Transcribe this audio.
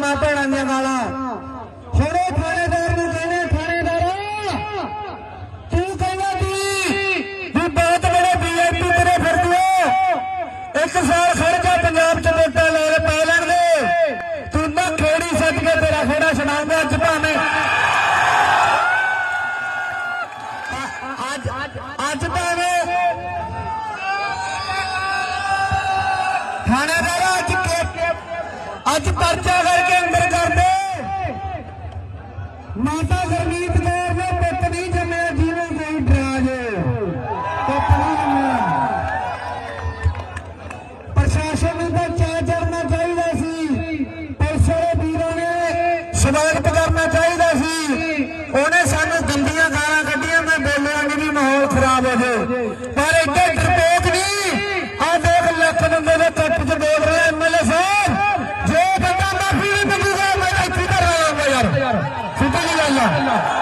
ਮਾਂ ਭੈਣਾਂ ਦੀਆਂ ਗਾਲਾਂ। ਹੁਣ ਉਹ ਥਾਣੇਦਾਰ ਨੂੰ ਕਹਿੰਦੇ ਥਾਣੇਦਾਰ, ਤੂੰ ਕਹਿੰਦਾ ਸੀ ਵੀ ਬਹੁਤ ਬੜੇ ਬੀਜੇਪੀ ਤੇਰੇ ਫਿਰਦੀ ਹੈ ਇੱਕ ਸਾਲ ਖੜ ਜਾ ਪੰਜਾਬ ਚ ਵੋਟਾਂ ਲੈ ਲੈ ਪੈ ਲੈਣ ਦੇ ਤੂੰ ਤਾਂ ਖੇੜੀ ਸੱਜ ਕੇ ਤੇਰਾ ਖੇੜਾ ਛਡਾਉਂਦਾ ਅੱਜ ਭਾਵੇਂ। ਅੱਜ ਅੱਜ ਭਾਵੇਂ। ਥਾਣੇਦਾਰ ਅੱਜ ਪਰਚਾ ਕਰਕੇ ਅੰਦਰ ਕਰਦੇ ਮਾਤਾ ਗੁਰਮੀਤ ਕੌਰ ਨੇ ਪੁੱਤ ਨਹੀਂ ਜੰਮਿਆ ਜਿਵੇਂ ਕੋਈ ਡਰਾਜ। ਪ੍ਰਸ਼ਾਸਨ ਨੂੰ ਤਾਂ ਚਾਹ ਚੜਨਾ ਚਾਹੀਦਾ ਸੀ। ਪੈਸੇ ਸਾਰੇ ਵੀਰਾਂ ਨੇ ਸਵਾਗਤ ਕਰਨਾ ਚਾਹੀਦਾ ਸੀ। ਉਹਨੇ ਸਾਨੂੰ ਗੰਦੀਆਂ ਗਾਲਾਂ ਕੱਢੀਆਂ, ਮੈਂ ਬੋਲਿਆ ਨਹੀਂ ਵੀ ਮਾਹੌਲ ਖਰਾਬ ਹੋ ਜੇ। Allah.